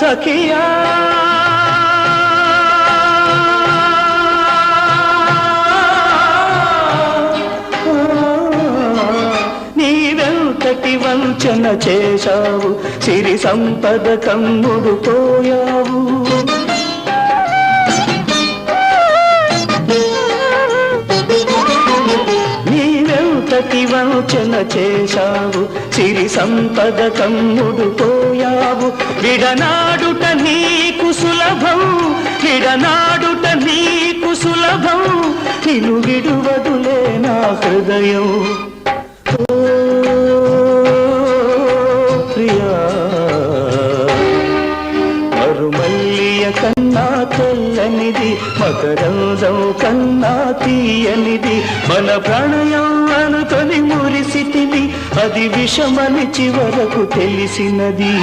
సఖియా. నీవెంతటి వంచన చేశావు సిరి సంపద కమ్ముడు పోయావు. నీవెంతటి వంచన చేశావు చిరి సంపద కమ్ముడు పోయావు. విడనాడుట నీకు సులభం విడనాడుట నీకు సులభం నిను విడువదులే నా హృదయం. కన్నా తెల్లనిది మకరందం కన్నా తీయనిది మన ప్రణయం అనుకొని అది విషమని చివరకు తెలిసినది.